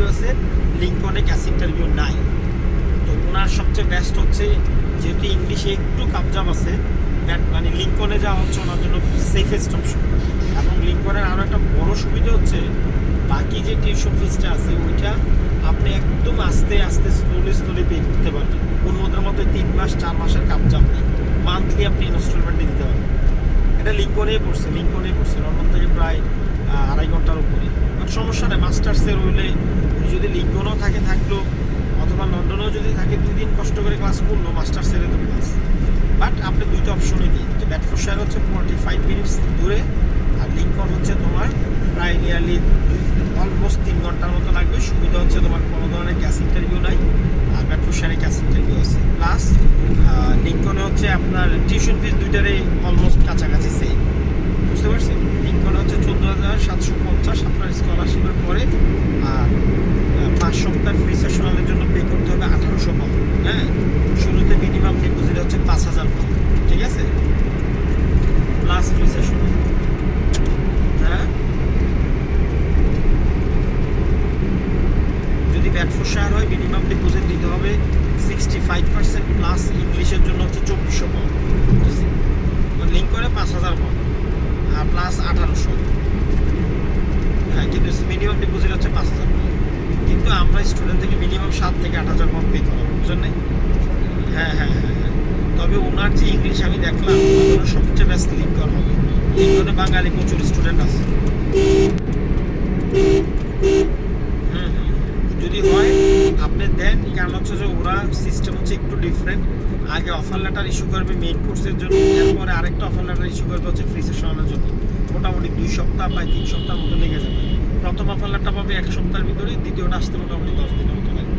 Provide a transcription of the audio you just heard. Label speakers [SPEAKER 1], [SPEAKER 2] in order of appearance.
[SPEAKER 1] Interview আছে লিঙ্কনে cash interview নাই। তো ওনার সবচেয়ে বেস্ট হচ্ছে, যেহেতু ইংলিশে একটু কাবজাব আছে, that মানে লিঙ্কনে যাওয়া হচ্ছে ওনার জন্য সেফেস্ট অপশন এবং লিঙ্কনের আরও একটা বড় সুবিধা হচ্ছে, বাকি যে টিউশন ফিসটা আছে, ওইটা আপনি একদম আস্তে আস্তে স্লোলি স্লোলি পে করতে পারবেন। অন্যদের মতো তিন মাস, চার মাসের কাবজাব নেই। মান্থলি আপনি ইনস্টলমেন্টে দিতে পারবেন। এটা লিঙ্কনেই পড়ছে লিঙ্কনেই পড়ছে। লন্ডন থেকে প্রায় আহ, আড়াই ঘণ্টার উপরে বাট সমস্যা নেই মাস্টার্সের হইলে যদি লিঙ্কনও থাকে থাকল, অথবা লন্ডনেও যদি থাকে দুই দিন কষ্ট করে ক্লাস করল মাস্টার্সের তো ক্লাস বাট আপনি দুইটা অপশনই দিই তো ব্যাটফোর্ডশায়ার হচ্ছে ফোর্টি ফাইভ মিনিটস দূরে আর লিঙ্কন হচ্ছে তোমার প্রায় নিয়ারলি অলমোস্ট তিন ঘণ্টার মতো লাগবে। সুবিধা হচ্ছে তোমার কোনো ধরনের গ্যাস ইন্টারভিউ নাই, আর ব্যাটফোর্ডশায়ারে গ্যাস ইন্টারভিউ আছে। প্লাস লিঙ্কনে হচ্ছে আপনার টিউশন ফিস দুইটারই অলমোস্ট কাছাকাছি সেম বুঝতে পারছেন লিঙ্কনে হচ্ছে চোদ্দ হাজার সাতশো পঞ্চাশ আপনার স্কলারশিপের পরে আর আহ, পাঁচ সপ্তাহ ফ্রি সেশনালের জন্য পে করতে হবে আঠারোশো পাউন্ড হ্যাঁ শুরুতে মিনিমাম ডিপোজিট হচ্ছে পাঁচ হাজার পাউন্ড ঠিক আছে প্লাস ফ্রি সেশনাল হ্যাঁ যদি ব্যাটফোর্ডশায়ার হয় মিনিমাম ডিপোজিট দিতে হবে সিক্সটি ফাইভ পার্সেন্ট প্লাস ইংলিশের জন্য হচ্ছে চব্বিশশো পাউন্ড লিঙ্ক করে পাঁচ হাজার পাউন্ড আর প্লাস আঠারোশো। হ্যাঁ কিন্তু মিনিমাম ডিপোজিট হচ্ছে পাঁচ হাজার পাউন্ড কিন্তু আমরা স্টুডেন্ট থেকে মিনিমাম সাত থেকে আট হাজার পাউন্ড পে করাবো বুঝলেন হ্যাঁ হ্যাঁ হ্যাঁ হ্যাঁ। তবে ওনার যে ইংলিশ আমি দেখলাম সবচেয়ে বেস্ট লিঙ্কন হবে। লিঙ্কনে বাঙালি প্রচুর স্টুডেন্ট আছে হুম, হুম, হুম। যদি হয় আপনি দেন কারণ হচ্ছে যে ওরা সিস্টেম হচ্ছে একটু ডিফারেন্ট আগে অফার লেটার ইস্যু করবে মেইন কোর্সের জন্য, এরপরে আরেকটা অফার লেটার ইস্যু করবে হচ্ছে ফ্রি সেশনের জন্য। মোটামুটি দুই সপ্তাহ বা তিন সপ্তাহ মতো লেগে যাবে। প্রথম অফার লেটার পাবে এক সপ্তাহের ভিতরে দ্বিতীয়টা আসতে মোটামুটি দশ দিনের মতো লাগবে।